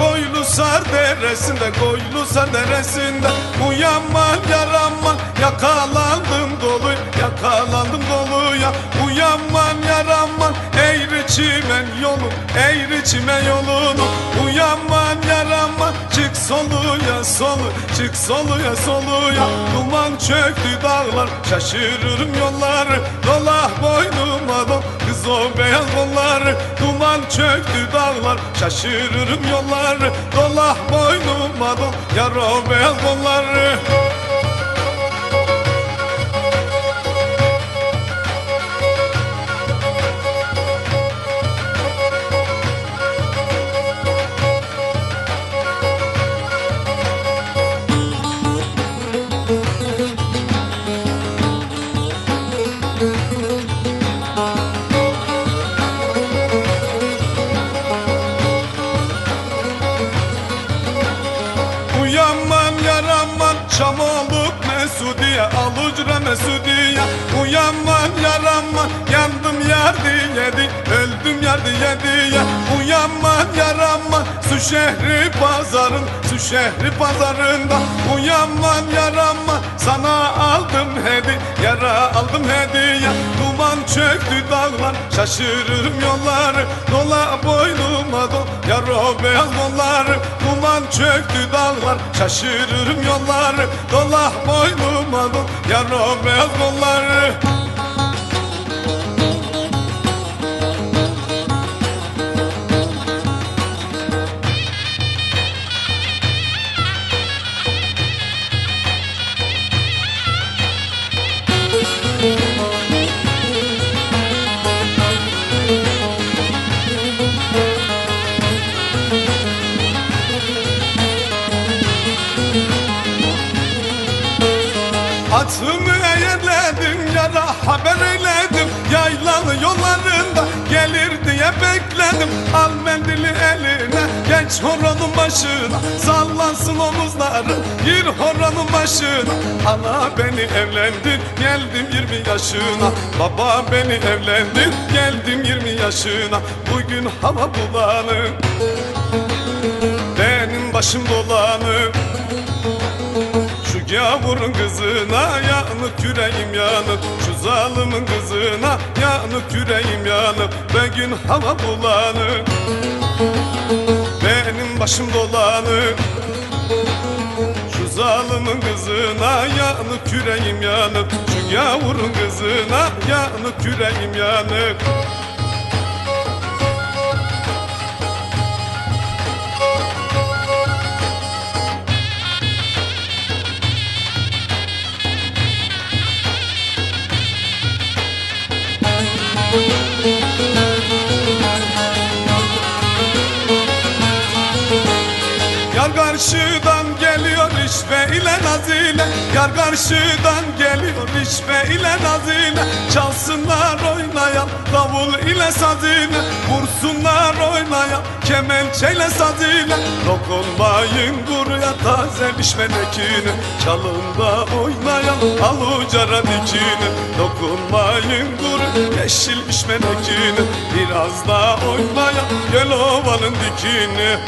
Koylusar deresinde Koylusar deresinde. Uyanman yaraman Yakalandım Yakalandım doluya Uyanman yaraman Eğri çimen yolu Eğri çimen yolunu. Uyanman yaraman Çık soluya solu Çık soluya soluya. Duman çöktü dağlar Şaşırırım yolları. Dola boynuma dol Kız o beyaz kolları Duman çöktü dağlar Şaşırırım yolları. Dola boynuma dol Yar o beyaz kolları Su şehri pazarın Su şehri pazarında Uyanman yaraman Sana aldım hedi Yara aldım hediye. Duman çöktü dağlar Şaşırırım yolları. Dola boynuma dol Yar o beyaz kolları Duman çöktü dağlar Şaşırırım yolları. Dola boynuma dol Yar o beyaz kolları Atımı eğerledim yara haber eyledim. Yaylalı yollarında gelir diye bekledim. Al mendili eline geç horonun başına. Sallansın omuzları gir horonun başına. Ana beni evlendir geldim 20 yaşına. Baba beni evlendir geldim 20 yaşına. Bugün hava bulanık benim başım dolanık gavurun kızına yanık yüreğim yanık Şu zalimin kızına yanık yüreğim yanık Bugün hava bulanık Benim başım dolanık Şu zalimin kızına yanık yüreğim yanık Şu gavurun kızına yanık yüreğim yanık ile nazile Yar karşıdan geliyor işve ile nazile Çalsınlar oynayan davul ile saz ile Vursunlar oynayan kemençeyle saz ile. Dokunmayın kuruya taze pişmenekini Çalında oynayan alucara dikini Dokunmayın kuru yeşil pişmenekini Biraz daha oynayan göl ovanın dikini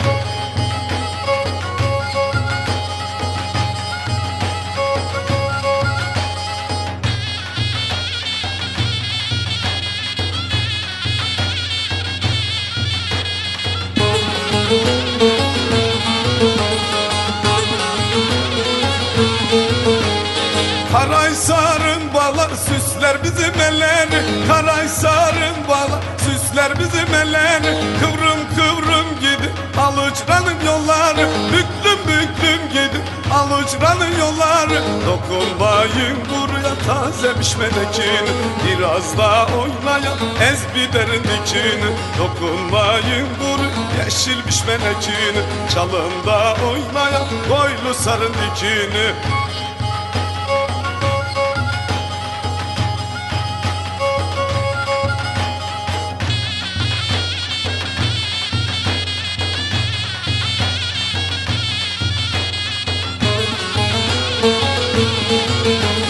bizim elleri Karaysar'ın balar süsler bizim elleri Kıvrım kıvrım gidip alıcranın yolları Büklüm büklüm gidip alıcranın yolları Dokunmayın buraya taze pişmenekini Biraz daha oynayan ezbiderin dikini Dokunmayın buraya yeşil pişmenekini Çalında oynayan boylu sarın dikini Música